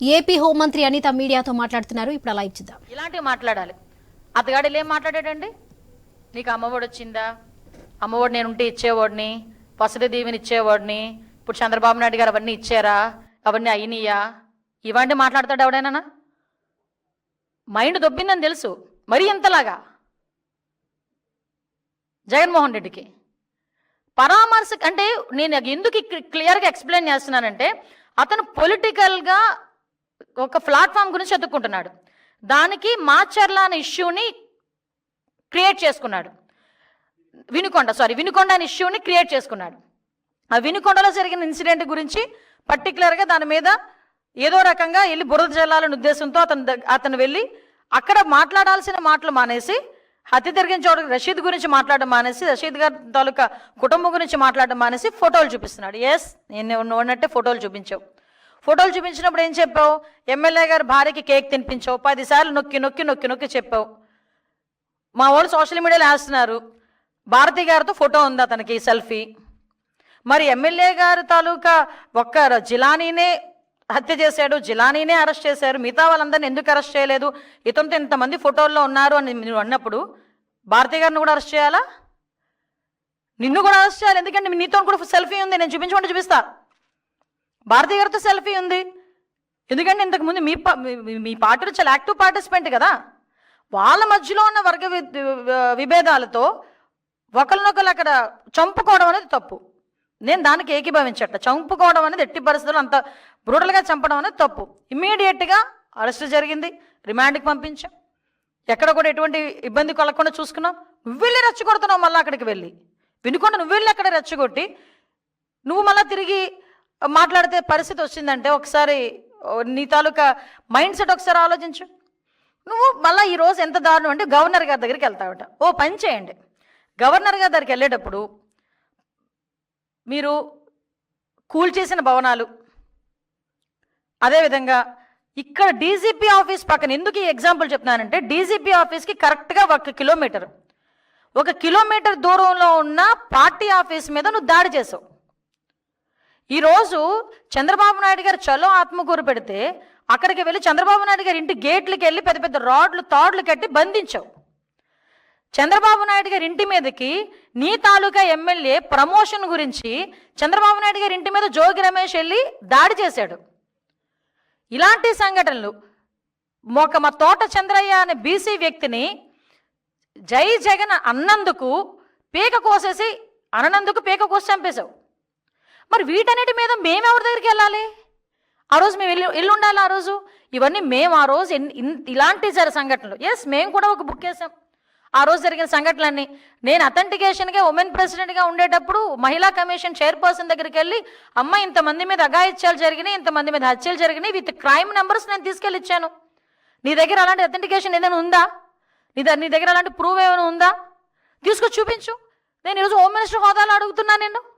AP హోంమంత్రి అనిత మీడియాతో మాట్లాడుతున్నారు. ఇప్పుడు అలా ఇచ్చిద్దాం ఇలాంటివి మాట్లాడాలి. అతగాడు ఏం మాట్లాడాడండి? నీకు అమ్మఒడి వచ్చిందా? అమ్మఒడి నేను ఉంటే ఇచ్చేవాడిని. వసతి దీవెని ఇచ్చేవాడిని. ఇప్పుడు చంద్రబాబు నాయుడు గారు అవన్నీ ఇచ్చారా? అవన్నీ అయినయా? ఇవన్నీ మాట్లాడతాడు ఎవడైనా మైండ్ దొబ్బిందని తెలుసు. మరీ ఇంతలాగా? జగన్మోహన్ రెడ్డికి. పరామర్శ అంటే నేను ఎందుకు క్లియర్గా ఎక్స్ప్లెయిన్ చేస్తున్నానంటే అతను పొలిటికల్గా ఒక ప్లాట్ఫామ్ గురించి చదువుకుంటున్నాడు. దానికి మాచర్ల అనే ఇష్యూని క్రియేట్ చేసుకున్నాడు. వినుకొండ సారీ వినుకొండ అనే ఇష్యూని క్రియేట్ చేసుకున్నాడు. ఆ వినుకొండలో జరిగిన ఇన్సిడెంట్ గురించి పర్టికులర్గా దాని మీద ఏదో రకంగా వెళ్ళి బురద జల్లాలనే ఉద్దేశంతో అతను అతను వెళ్ళి అక్కడ మాట్లాడాల్సిన మాటలు మానేసి హత్య జరిగిన చోట రషీద్ గురించి మాట్లాడడం మానేసి రషీద్ గారి తాలూకా కుటుంబం గురించి మాట్లాడడం మానేసి ఫోటోలు చూపిస్తున్నాడు. ఎస్ నేను ఉన్నట్టే ఫోటోలు చూపించావు. ఫోటోలు చూపించినప్పుడు ఏం చెప్పావు? ఎమ్మెల్యే గారి భార్యకి కేక్ తినిపించావు. పదిసార్లు నొక్కి నొక్కి నొక్కి నొక్కి చెప్పావు. మా వాళ్ళు సోషల్ మీడియాలో వేస్తున్నారు. భారతి గారితో ఫోటో ఉంది అతనికి సెల్ఫీ. మరి ఎమ్మెల్యే గారి తాలూకా ఒక్క జిలానీనే హత్య చేశాడు జిలానీనే అరెస్ట్ చేశారు. మిగతా వాళ్ళందరిని ఎందుకు అరెస్ట్ చేయలేదు? ఇతనితో ఇంతమంది ఫోటోల్లో ఉన్నారు అని నువ్వు అన్నప్పుడు భారతి గారిని కూడా అరెస్ట్ చేయాలా? నిన్ను కూడా అరెస్ట్ చేయాలి. ఎందుకంటే నీతో కూడా సెల్ఫీ ఉంది. నేను చూపించమంటే చూపిస్తా. భారతి గారితో సెల్ఫీ ఉంది. ఎందుకంటే ఇంతకుముందు మీ మీ- పార్టీలో చాలా యాక్టివ్ పార్టిసిపెంట్ కదా. వాళ్ళ మధ్యలో ఉన్న వర్గ వి- విభేదాలతో ఒకరినొకరు అక్కడ చంపుకోవడం అనేది తప్పు. నేను దానికి ఏకీభవించట చంపుకోవడం అనేది ఎట్టి పరిస్థితుల్లో అంత బ్రూటల్గా చంపడం అనేది తప్పు. ఇమ్మీడియట్గా అరెస్ట్ జరిగింది. రిమాండ్కి పంపించాం. ఎక్కడ కూడా ఎటువంటి ఇబ్బంది కలగకుండా చూసుకున్నాం. నువ్వు వెళ్ళి రెచ్చగొడుతున్నావు మళ్ళీ అక్కడికి వెళ్ళి. వినుకుండా నువ్వు వెళ్ళి అక్కడ రెచ్చగొట్టి నువ్వు మళ్ళీ తిరిగి మాట్లాడితే పరిస్థితి వచ్చిందంటే ఒకసారి నీ తాలూకా మైండ్ సెట్ ఒకసారి ఆలోచించు. నువ్వు మళ్ళీ ఈరోజు ఎంత దారుణం అంటే గవర్నర్ గారి దగ్గరికి వెళ్తావట. ఓ పని చేయండి. గవర్నర్ గారి దగ్గరికి వెళ్ళేటప్పుడు మీరు కూల్ చేసిన భవనాలు అదేవిధంగా ఇక్కడ డీజీపీ ఆఫీస్ పక్కన ఎందుకు ఈ ఎగ్జాంపుల్ చెప్తున్నానంటే డీజీపీ ఆఫీస్కి కరెక్ట్గా ఒక కిలోమీటర్. ఒక కిలోమీటర్ దూరంలో ఉన్న పార్టీ ఆఫీస్ మీద నువ్వు దాడి చేసావు. ఈరోజు చంద్రబాబు నాయుడు గారు చలో ఆత్మకూరు పెడితే అక్కడికి వెళ్ళి చంద్రబాబు నాయుడు గారి ఇంటి గేట్లకి వెళ్ళి పెద్ద పెద్ద రాడ్లు తాడ్లు కట్టి బంధించావు. చంద్రబాబు నాయుడు గారి ఇంటి మీదకి నీ తాలూకా ఎమ్మెల్యే ప్రమోషన్ గురించి చంద్రబాబు నాయుడు గారి ఇంటి మీద జోగి రమేష్ వెళ్ళి దాడి చేశాడు. ఇలాంటి సంఘటనలు ఒక మా తోట చంద్రయ్య అనే బీసీ వ్యక్తిని జై జగన్ అన్నందుకు పీక కోసేసి అననందుకు పీక కోసి చంపేశావు. మరి వీటన్నిటి మీద మేము ఎవరి దగ్గరికి వెళ్ళాలి? ఆ రోజు మేము వెళ్ళి వెళ్ళి ఉండాలి ఆ రోజు? ఇవన్నీ మేము ఆ రోజు ఇన్- ఇలాంటి జర సంఘటనలు. ఎస్ మేము కూడా ఒక బుక్ చేసాం ఆ రోజు జరిగిన సంఘటనలన్నీ. నేను అథెంటికేషన్గా ఉమెన్ ప్రెసిడెంట్గా ఉండేటప్పుడు మహిళా కమిషన్ చైర్పర్సన్ దగ్గరికి వెళ్ళి అమ్మ ఇంతమంది మీద అఘాయిత్యాలు జరిగినాయి ఇంతమంది మీద హత్యలు జరిగినాయి విత్ క్రైమ్ నెంబర్స్ నేను తీసుకెళ్ళి ఇచ్చాను. నీ దగ్గర అలాంటి అథెంటికేషన్ ఏదైనా ఉందా? నీ దగ్గర నీ దగ్గర అలాంటి ప్రూవ్ ఏమైనా ఉందా? తీసుకొచ్చి చూపించు. నేను ఈరోజు హోమ్ మినిస్టర్ హోదాలో అడుగుతున్నాను నేను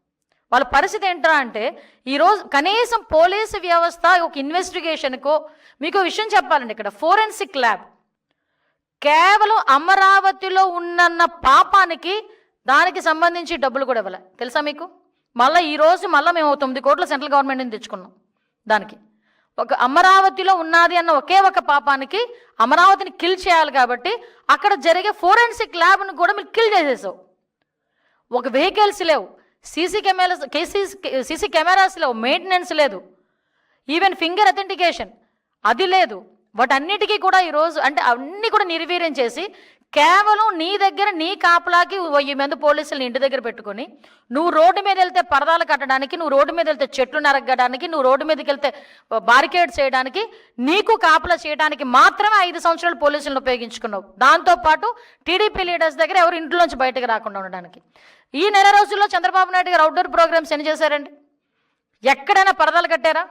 వాళ్ళ పరిస్థితి ఏంట్రా అంటే ఈరోజు కనీసం పోలీసు వ్యవస్థ ఒక ఇన్వెస్టిగేషన్కో మీకు విషయం చెప్పాలండి ఇక్కడ. Forensic lab. కేవలం అమరావతిలో ఉన్నన్న పాపానికి దానికి సంబంధించి డబ్బులు కూడా ఇవ్వలే. తెలుసా మీకు? మళ్ళీ ఈరోజు మళ్ళీ మేము తొమ్మిది కోట్ల సెంట్రల్ గవర్నమెంట్ నుంచి తెచ్చుకున్నాం దానికి. ఒక అమరావతిలో ఉన్నది అన్న ఒకే ఒక పాపానికి అమరావతిని కిల్ చేయాలి కాబట్టి అక్కడ జరిగే ఫోరెన్సిక్ ల్యాబ్ను కూడా మీరు కిల్ చేసేసావు. ఒక వెహికల్స్ లేవు. సీసీ కెమెరాస్ సీసీ కెమెరాస్లో మెయింటెనెన్స్ లేదు. ఈవెన్ ఫింగర్ అథెంటికేషన్ అది లేదు. వాటన్నిటికీ కూడా ఈరోజు అంటే అన్నీ కూడా నిర్వీర్యం చేసి కేవలం నీ దగ్గర నీ కాపలాకి వెయ్యి మంది పోలీసులు ఇంటి దగ్గర పెట్టుకొని నువ్వు రోడ్డు మీద వెళ్తే పరదాలు కట్టడానికి నువ్వు రోడ్డు మీద వెళ్తే చెట్లు నరగడానికి నువ్వు రోడ్డు మీదకి వెళ్తే బారికేడ్ చేయడానికి నీకు కాపలా చేయడానికి మాత్రమే ఐదు సంవత్సరాలు పోలీసులను ఉపయోగించుకున్నావు. దాంతోపాటు టీడీపీ లీడర్స్ దగ్గర ఎవరు ఇంట్లోంచి బయటకు రాకుండా ఉండడానికి. ఈ నెల రోజుల్లో చంద్రబాబు నాయుడు గారు అవుట్డోర్ ప్రోగ్రామ్స్ ఎన్ని చేశారండి? ఎక్కడైనా పరదాలు కట్టారా?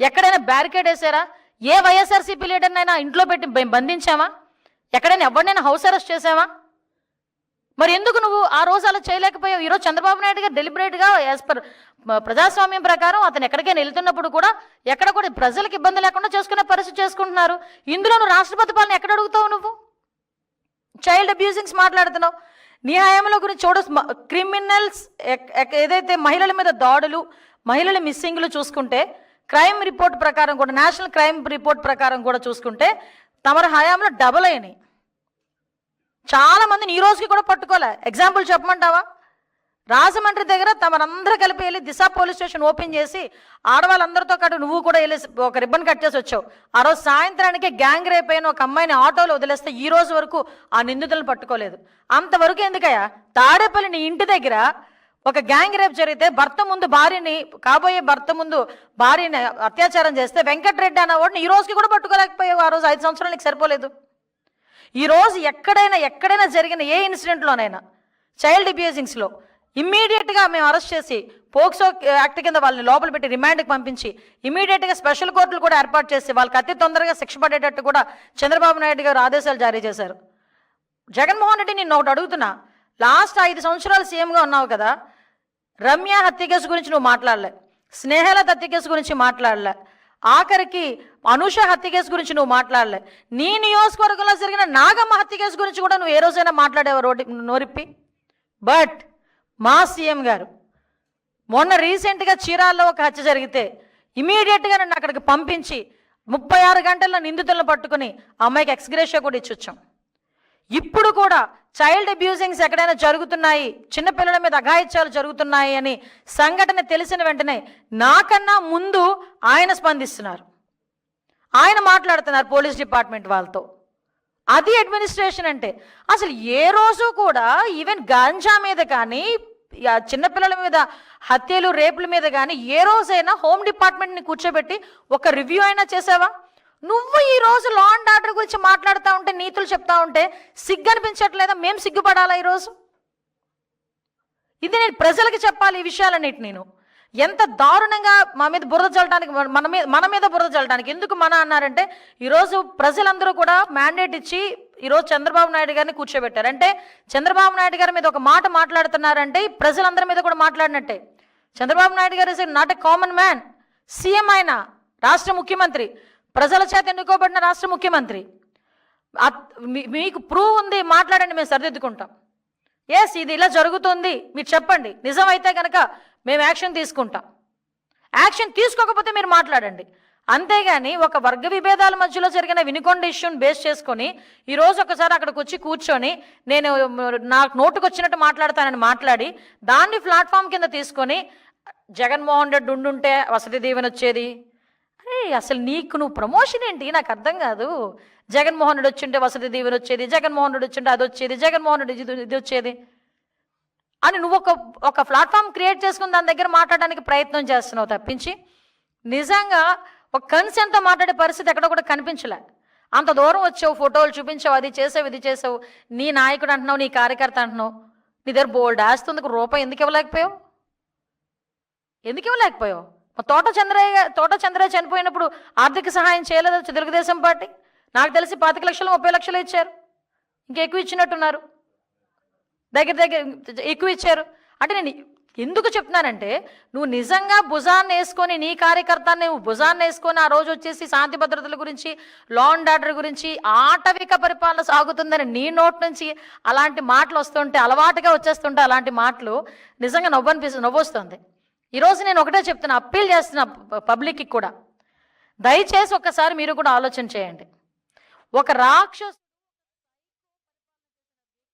ఎక్కడైనా బ్యారికేడ్ వేసారా? ఏ వైఎస్ఆర్సీపీ లీడర్నైనా ఇంట్లో పెట్టి బంధించామా? ఎక్కడైనా ఎవరినైనా హౌస్ అరెస్ట్ చేసావా మరి ఎందుకు నువ్వు ఆ రోజు అలా చేయలేకపోయావు? ఈరోజు చంద్రబాబు నాయుడు గారు డెలిబరేట్గా యాజ్ పర్ ప్రజాస్వామ్యం ప్రకారం అతను ఎక్కడికైనా వెళ్తున్నప్పుడు కూడా ఎక్కడ కూడా ప్రజలకు ఇబ్బంది లేకుండా చేసుకునే పరిస్థితి చేసుకుంటున్నారు. ఇందులో నువ్వు రాష్ట్రపతి పాలన ఎక్కడ అడుగుతావు నువ్వు? చైల్డ్ అబ్యూజింగ్స్ మాట్లాడుతున్నావు. నీ హయాంలో గురించి చూడ క్రిమినల్స్ ఏదైతే మహిళల మీద దాడులు మహిళల మిస్సింగ్లు చూసుకుంటే క్రైమ్ రిపోర్ట్ ప్రకారం కూడా నేషనల్ క్రైమ్ రిపోర్ట్ ప్రకారం కూడా చూసుకుంటే తమరి హయాంలో డబల్ అయినాయి. చాలామందిని ఈ రోజుకి కూడా పట్టుకోలే. ఎగ్జాంపుల్ చెప్పమంటావా? రాజమండ్రి దగ్గర తమరందరూ కలిపి వెళ్ళి దిశ పోలీస్ స్టేషన్ ఓపెన్ చేసి ఆడవాళ్ళందరితో పాటు నువ్వు కూడా వెళ్ళి ఒక రిబ్బన్ కట్ చేసి వచ్చావు. ఆ రోజు సాయంత్రానికి గ్యాంగ్ రేప్ అయిన ఒక అమ్మాయిని ఆటోలో వదిలేస్తే ఈ రోజు వరకు ఆ నిందితులను పట్టుకోలేదు. అంతవరకు ఎందుకయ్యా? తాడేపల్లి నీ ఇంటి దగ్గర ఒక గ్యాంగ్ రేప్ జరిగితే భర్త ముందు భార్యని కాబోయే భర్త ముందు భార్యని అత్యాచారం చేస్తే వెంకటరెడ్డి అన్నవాడిని ఈ రోజుకి కూడా పట్టుకోలేకపోయావు. ఆ రోజు ఐదు సంవత్సరాలు నీకు సరిపోలేదు. ఈ రోజు ఎక్కడైనా ఎక్కడైనా జరిగిన ఏ ఇన్సిడెంట్లోనైనా చైల్డ్ అబ్యూజింగ్స్లో ఇమ్మీడియట్గా మేము అరెస్ట్ చేసి పోక్సో యాక్ట్ కింద వాళ్ళని లోపల పెట్టి రిమాండ్కి పంపించి ఇమీడియట్గా స్పెషల్ కోర్టులు కూడా ఏర్పాటు చేసి వాళ్ళకి అతి తొందరగా శిక్ష పడేటట్టు కూడా చంద్రబాబు నాయుడు గారు ఆదేశాలు జారీ చేశారు. జగన్మోహన్ రెడ్డి నిన్ను ఒకటి అడుగుతున్నా లాస్ట్ ఐదు సంవత్సరాలు సీఎంగా ఉన్నావు కదా రమ్య హత్య కేసు గురించి నువ్వు మాట్లాడలే స్నేహలత హత్య కేసు గురించి మాట్లాడలే ఆఖరికి అనుష హత్య కేసు గురించి నువ్వు మాట్లాడలే నీ నియోజకవర్గంలో జరిగిన నాగమ్మ హత్య కేసు గురించి కూడా నువ్వు ఏ రోజైనా మాట్లాడేవా రోడ్డు నోరిప్పి? బట్ మా సీఎం గారు. మొన్న రీసెంట్గా చీరాల్లో ఒక హత్య జరిగితే ఇమీడియట్గా నన్ను అక్కడికి పంపించి ముప్పై ఆరు గంటల్లో నిందితులను పట్టుకుని అమ్మాయికి ఎక్స్గ్రేషియా కూడా ఇచ్చొచ్చాం. ఇప్పుడు కూడా చైల్డ్ అబ్యూజింగ్స్ ఎక్కడైనా జరుగుతున్నాయి చిన్నపిల్లల మీద అఘాయిత్యాలు జరుగుతున్నాయి అని సంఘటన తెలిసిన వెంటనే నాకన్నా ముందు ఆయన స్పందిస్తున్నారు. ఆయన మాట్లాడుతున్నారు పోలీస్ డిపార్ట్మెంట్ వాళ్ళతో. అది అడ్మినిస్ట్రేషన్ అంటే. అసలు ఏ రోజు కూడా ఈవెన్ గాంజా మీద కానీ చిన్నపిల్లల మీద హత్యలు రేపుల మీద కానీ ఏ రోజైనా హోమ్ డిపార్ట్మెంట్ని కూర్చోబెట్టి ఒక రివ్యూ అయినా చేసావా? నువ్వు ఈ రోజు లా అండ్ ఆర్డర్ గురించి మాట్లాడుతూ ఉంటే నీతులు చెప్తా ఉంటే సిగ్గు అనిపించట్లేదా మేము సిగ్గుపడాలా ఈరోజు ఇది నేను ప్రజలకి చెప్పాలి ఈ విషయాలన్నిటి నేను. ఎంత దారుణంగా మా మీద బురద చల్లడానికి మన మీద మన మీద బురద చల్లడానికి ఎందుకు మన అన్నారంటే ఈరోజు ప్రజలందరూ కూడా మ్యాండేట్ ఇచ్చి ఈరోజు చంద్రబాబు నాయుడు గారిని కూర్చోబెట్టారు. అంటే చంద్రబాబు నాయుడు గారి మీద ఒక మాట మాట్లాడుతున్నారంటే ప్రజలందరి మీద కూడా మాట్లాడినట్టే. Chandrababu Naidu garu is not a common man CM ఆయన రాష్ట్ర ముఖ్యమంత్రి ప్రజల చేత ఎన్నుకోబడిన రాష్ట్ర ముఖ్యమంత్రి. మీకు ప్రూవ్ ఉంది మాట్లాడండి మేము సరిదిద్దుకుంటాం. ఎస్ ఇది ఇలా జరుగుతుంది. మీరు చెప్పండి. నిజమైతే కనుక మేము యాక్షన్ తీసుకుంటాం. యాక్షన్ తీసుకోకపోతే మీరు మాట్లాడండి. అంతేగాని ఒక వర్గ విభేదాల మధ్యలో జరిగిన వినికొండ ఇష్యూని బేస్ చేసుకొని ఈరోజు ఒకసారి అక్కడికి వచ్చి కూర్చొని నేను నాకు నోటుకు వచ్చినట్టు మాట్లాడతానని మాట్లాడి దాన్ని ప్లాట్ఫామ్ కింద తీసుకొని జగన్మోహన్ రెడ్డి ఉండుంటే వసతి దీవెన వచ్చేది? అరే అసలు నీకు నువ్వు ప్రమోషన్ ఏంటి? నాకు అర్థం కాదు. జగన్మోహన్ రెడ్డి వచ్చింటే వసతి దీవెన వచ్చేది జగన్మోహన్ రెడ్డి వచ్చింటే అది వచ్చేది జగన్మోహన్ రెడ్డి ఇది ఇది వచ్చేది. అని నువ్వు ఒక ఒక ప్లాట్ఫామ్ క్రియేట్ చేసుకుని దాని దగ్గర మాట్లాడడానికి ప్రయత్నం చేస్తున్నావు తప్పించి నిజంగా ఒక కన్సెంట్తో మాట్లాడే పరిస్థితి ఎక్కడ కూడా కనిపించలే. అంత దూరం వచ్చావు ఫోటోలు చూపించావు అది చేసావు ఇది చేసావు నీ నాయకుడు అంటున్నావు నీ కార్యకర్త అంటున్నావు నీ దగ్గర బోల్డ్ ఆస్తుంది రూపాయి ఎందుకు ఇవ్వలేకపోయావు? ఎందుకు ఇవ్వలేకపోయావు? తోట చంద్రయ్య తోట చంద్రయ్య చనిపోయినప్పుడు ఆర్థిక సహాయం చేయలేదు తెలుగుదేశం పార్టీ? నాకు తెలిసి పాతిక లక్షలు ముప్పై లక్షలు ఇచ్చారు. ఇంకెక్కువ ఇచ్చినట్టున్నారు. దగ్గర దగ్గర ఎక్కువ ఇచ్చారు. అంటే నేను ఎందుకు చెప్తున్నానంటే నువ్వు నిజంగా భుజాన్ని వేసుకొని నీ కార్యకర్తని నువ్వు భుజాన్ని వేసుకొని ఆ రోజు వచ్చేసి శాంతి భద్రతల గురించి లా అండ్ ఆర్డర్ గురించి ఆటవిక పరిపాలన సాగుతుందని నీ నోట్ నుంచి అలాంటి మాటలు వస్తుంటే అలవాటుగా వచ్చేస్తుంటే అలాంటి మాటలు నిజంగా నవ్వు నవ్వొస్తుంది ఈరోజు నేను ఒకటే చెప్తున్నా అప్పీల్ చేస్తున్నా పబ్లిక్కి కూడా. దయచేసి ఒక్కసారి మీరు కూడా ఆలోచన చేయండి. ఒక రాక్షసు